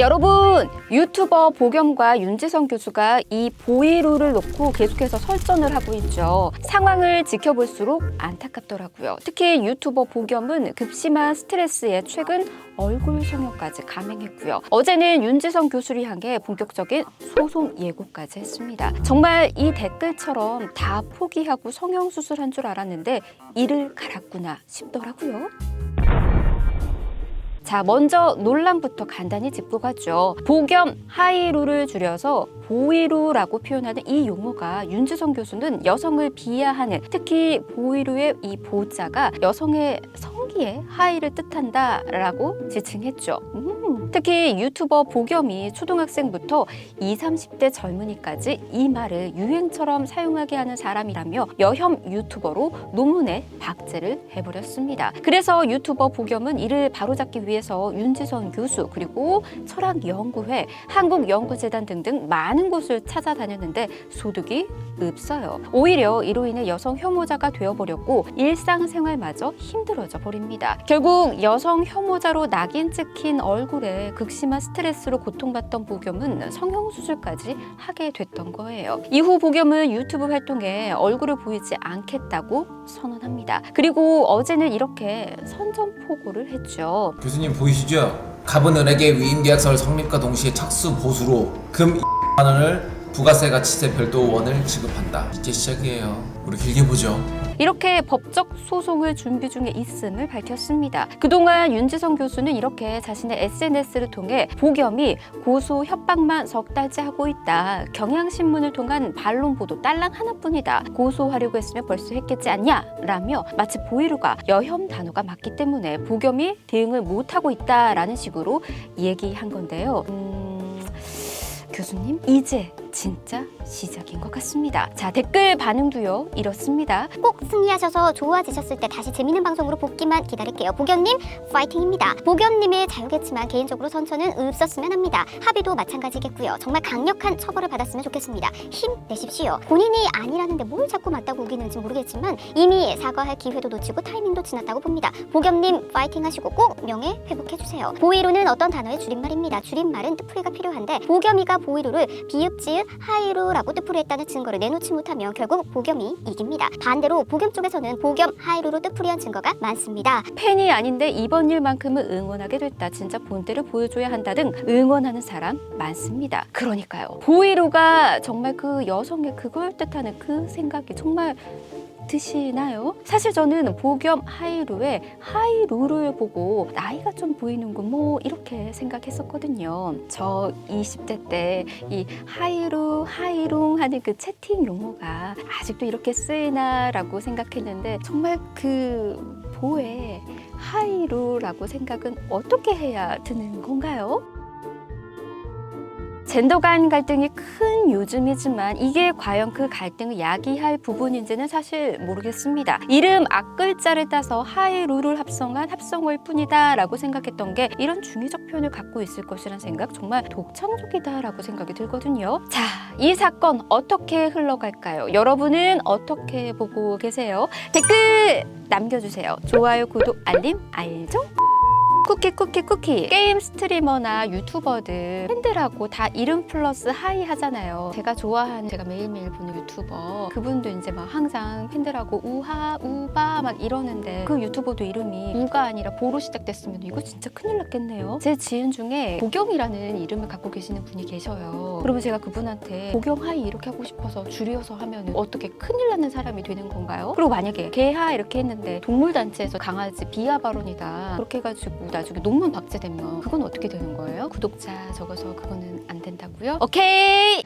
여러분 유튜버 보겸과 윤지성 교수가 이 보이루를 놓고 계속해서 설전을 하고 있죠. 상황을 지켜볼수록 안타깝더라고요. 특히 유튜버 보겸은 급심한 스트레스에 최근 얼굴 성형까지 감행했고요. 어제는 윤지성 교수를 향해 본격적인 소송 예고까지 했습니다. 정말 이 댓글처럼 다 포기하고 성형 수술한 줄 알았는데 이를 갈았구나 싶더라고요. 자, 먼저 논란부터 간단히 짚고 가죠. 보겸 하이루를 줄여서 보이루라고 표현하는 이 용어가 윤지성 교수는 여성을 비하하는 특히 보이루의 이 보자가 여성의 성기의 하이를 뜻한다라고 지칭했죠. 음, 특히 유튜버 보겸이 초등학생부터 20, 30대 젊은이까지 이 말을 유행처럼 사용하게 하는 사람이라며 여혐 유튜버로 논문에 박제를 해버렸습니다. 그래서 유튜버 보겸은 이를 바로잡기 위해 서 윤지선 교수 그리고 철학연구회, 한국연구재단 등등 많은 곳을 찾아다녔는데 소득이 없어요. 오히려 이로 인해 여성 혐오자가 되어버렸고 일상생활마저 힘들어져 버립니다. 결국 여성 혐오자로 낙인 찍힌 얼굴에 극심한 스트레스로 고통받던 보겸은 성형수술까지 하게 됐던 거예요. 이후 보겸은 유튜브 활동에 얼굴을 보이지 않겠다고 선언합니다. 그리고 어제는 이렇게 선전포고를 했죠. 교수님 보이시죠? 갑은 은행의 위임 계약서를 성립과 동시에 착수 보수로 금 2만 원을 부가세 가 치세 별도 원을 지급한다. 이제 시작이에요. 우리 길게 보죠. 이렇게 법적 소송을 준비 중에 있음을 밝혔습니다. 그동안 윤지성 교수는 이렇게 자신의 SNS를 통해 보겸이 고소 협박만 석 달째 하고 있다. 경향신문을 통한 반론 보도 딸랑 하나뿐이다. 고소하려고 했으면 벌써 했겠지 않냐? 라며 마치 보이루가 여혐 단어가 맞기 때문에 보겸이 대응을 못하고 있다라는 식으로 얘기한 건데요. 음... 교수님, 이제 진짜 시작인 것 같습니다. 자, 댓글 반응도요, 이렇습니다. 꼭 승리하셔서 좋아지셨을 때 다시 재밌는 방송으로 복귀만 기다릴게요. 보겸님 파이팅입니다. 보겸님의 자유겠지만 개인적으로 선처는 없었으면 합니다. 합의도 마찬가지겠고요. 정말 강력한 처벌을 받았으면 좋겠습니다. 힘내십시오. 본인이 아니라는데 뭘 자꾸 맞다고 우기는지 모르겠지만 이미 사과할 기회도 놓치고 타이밍도 지났다고 봅니다. 보겸님 파이팅 하시고 꼭 명예 회복해주세요. 보이루는 어떤 단어의 줄임말입니다. 줄임말은 뜻풀이가 필요한데 보겸이가 보이루를 비읍지읒 하이루라고 뜻풀이 했다는 증거를 내놓지 못하면 결국 보겸이 이깁니다. 반대로 보겸 쪽에서는 보겸 하이루로 뜻풀이한 증거가 많습니다. 팬이 아닌데 이번 일만큼은 응원하게 됐다. 진짜 본때를 보여줘야 한다 등 응원하는 사람 많습니다. 그러니까요. 보이루가 정말 그 여성의 그걸 뜻하는 그 생각이 정말 드시나요? 사실 저는 보겸 하이루의 하이루를 보고 나이가 좀 보이는군 뭐 이렇게 생각했었거든요. 저 20대 때 이 하이루 하이룽 하는 그 채팅 용어가 아직도 이렇게 쓰이나라고 생각했는데 정말 그 보에 하이루라고 생각은 어떻게 해야 드는 건가요? 젠더 간 갈등이 큰 요즘이지만 이게 과연 그 갈등을 야기할 부분인지는 사실 모르겠습니다. 이름 앞글자를 따서 하이루를 합성한 합성어일 뿐이다 라고 생각했던 게 이런 중의적 표현을 갖고 있을 것이란 생각 정말 독창적이다 라고 생각이 들거든요. 자, 이 사건 어떻게 흘러갈까요? 여러분은 어떻게 보고 계세요? 댓글 남겨주세요. 좋아요, 구독, 알림, 알죠? 쿠키 쿠키 쿠키. 게임 스트리머나 유튜버들 팬들하고 다 이름 플러스 하이 하잖아요. 제가 좋아하는 제가 매일매일 보는 유튜버. 그분도 이제 막 항상 팬들하고 우하 우바 막 이러는데 그 유튜버도 이름이 우가 아니라 보로 시작됐으면 이거 진짜 큰일 났겠네요. 제 지인 중에 보경이라는 이름을 갖고 계시는 분이 계셔요. 그러면 제가 그분한테 보경 하이 이렇게 하고 싶어서 줄여서 하면 어떻게 큰일 나는 사람이 되는 건가요? 그리고 만약에 개하 이렇게 했는데 동물단체에서 강아지 비하 발언이다. 그렇게 해가지고 나중에 논문 박제되면 그건 어떻게 되는 거예요? 구독자 적어서 그거는 안 된다고요? 오케이!